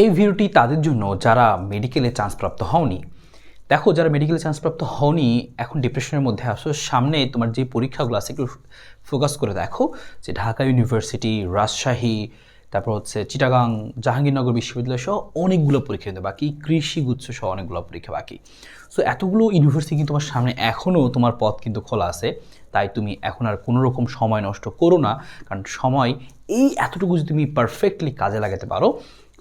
এই ভিডিওটি তাদের জন্য যারা মেডিকেলে চান্সপ্রাপ্ত হওনি, দেখো যারা মেডিকেলে চান্সপ্রাপ্ত হওনি, এখন ডিপ্রেশনের মধ্যে আসো সামনে তোমার যে পরীক্ষাগুলো আছে একটু ফোকাস করে দেখো যে ঢাকা ইউনিভার্সিটি রাজশাহী, তারপর হচ্ছে চিটাগাং, জাহাঙ্গীরনগর বিশ্ববিদ্যালয় সহ অনেকগুলো পরীক্ষা কিন্তু বাকি, কৃষি গুচ্ছ সহ অনেকগুলো পরীক্ষা বাকি। সো এতগুলো ইউনিভার্সিটি কিন্তু তোমার সামনে এখনও তোমার পথ কিন্তু খোলা আছে, তাই তুমি এখন আর কোনো রকম সময় নষ্ট করো না, কারণ সময় এই এতটুকু যদি তুমি পারফেক্টলি কাজে লাগাতে পারো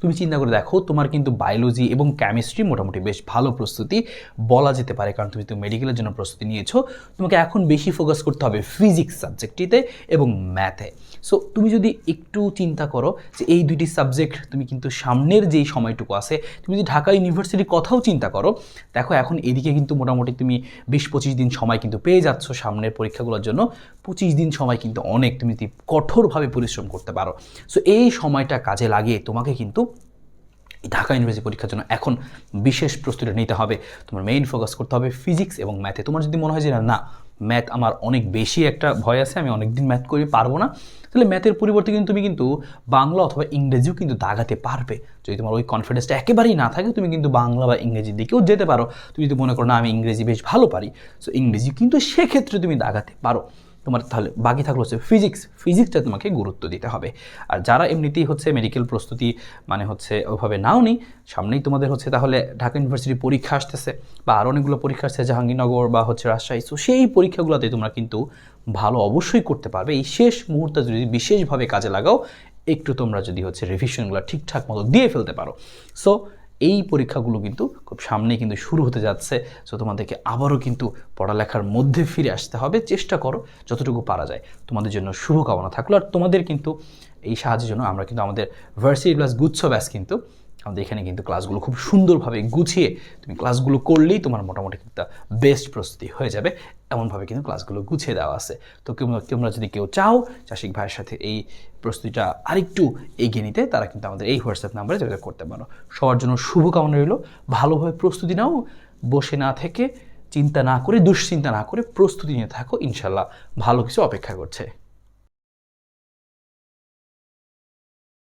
তুমি চিন্তা করে দেখো, তোমার কিন্তু বায়োলজি এবং কেমিস্ট্রি মোটামুটি বেশ ভালো প্রস্তুতি বলা যেতে পারে, কারণ তুমি তো মেডিকেলের জন্য প্রস্তুতি নিয়েছো। তোমাকে এখন বেশি ফোকাস করতে হবে ফিজিক্স সাবজেক্টটিতে এবং ম্যাথে সো তুমি যদি একটু চিন্তা করো যে এই দুইটি সাবজেক্ট তুমি কিন্তু সামনের যেই সময়টুকু আছে, তুমি যদি ঢাকা ইউনিভার্সিটির কথাও চিন্তা করো, দেখো এখন এদিকে কিন্তু মোটামুটি তুমি বিশ পঁচিশ দিন সময় কিন্তু পেয়ে যাচ্ছ সামনের পরীক্ষাগুলোর জন্য। পঁচিশ দিন সময় কিন্তু অনেক, তুমি কঠোরভাবে পরিশ্রম করতে পারো। সো এই সময়টা কাজে লাগিয়ে তোমাকে কিন্তু ঢাকা ইউনিভার্সিটি পরীক্ষার জন্য এখন বিশেষ প্রস্তুতি নিতে হবে। তোমার মেইন ফোকাস করতে হবে ফিজিক্স এবং ম্যাথে তোমার যদি মনে হয় যে, না ম্যাথ আমার অনেক বেশি একটা ভয় আছে, আমি অনেক দিন ম্যাথ করে, পারব না, তাহলে ম্যাথের পরিবর্তে কিন্তু তুমি কিন্তু বাংলা অথবা ইংরেজিও কিন্তু দাগাতে পারবে। যদি তোমার ওই কনফিডেন্সটা একেবারেই না থাকে, তুমি কিন্তু বাংলা বা ইংরেজির দিকেও যেতে পারো। তুমি যদি মনে করো, না, আমি ইংরেজি বেশ ভালো পারি। সো ইংরেজি কিন্তু সেক্ষেত্রে তুমি দাগাতে পারো। তোমার তাহলে বাকি থাকল হচ্ছে ফিজিক্স ফিজিক্সটা তোমাকে গুরুত্ব দিতে হবে। আর যারা এমনিতেই হচ্ছে মেডিকেল প্রস্তুতি মানে হচ্ছে ওইভাবে নাও নি সামনেই তোমাদের হচ্ছে তাহলে ঢাকা ইউনিভার্সিটি পরীক্ষা আসতেছে বা আরও অনেকগুলো পরীক্ষা আসছে, জাহাঙ্গীরনগর বা হচ্ছে রাজশাহী। সো সেই পরীক্ষাগুলোতে তোমরা কিন্তু ভালো অবশ্যই করতে পারবে। এই শেষ মুহূর্তে যদি বিশেষভাবে কাজে লাগাও, একটু তোমরা যদি হচ্ছে রিভিশনগুলো ঠিকঠাক মতো দিয়ে ফেলতে পারো। সো এই পরীক্ষাগুলো কিন্তু খুব সামনে কিন্তু শুরু হতে যাচ্ছে। সো তোমাদেরকে আবারও কিন্তু পড়ালেখার মধ্যে ফিরে আসতে হবে। চেষ্টা করো, যতটুকু পারা যায়। তোমাদের জন্য শুভকামনা থাকল। আর তোমাদের কিন্তু এই সাহায্যের জন্য আমরা কিন্তু আমাদের ভার্সিটি প্লাস গুচ্ছ ব্যাস কিন্তু আমাদের এখানে কিন্তু ক্লাসগুলো খুব সুন্দরভাবে গুছিয়ে তুমি ক্লাসগুলো করলেই তোমার মোটামুটি কিন্তু বেস্ট প্রস্তুতি হয়ে যাবে। এমনভাবে কিন্তু ক্লাসগুলো গুছিয়ে দেওয়া আছে। তো তোমরা যদি কেউ চাও, চাষিক ভাইয়ের সাথে এই প্রস্তুতিটা আরেকটু এগিয়ে নিতে, তারা কিন্তু আমাদের এই হোয়াটসঅ্যাপ নাম্বারে যোগাযোগ করতে পারো। সবার জন্য শুভকামনা রইল। ভালোভাবে প্রস্তুতি নাও, বসে না থেকে চিন্তা না করে, দুশ্চিন্তা না করে প্রস্তুতি নিয়ে থাকো। ইনশাল্লাহ ভালো কিছু অপেক্ষা করছে।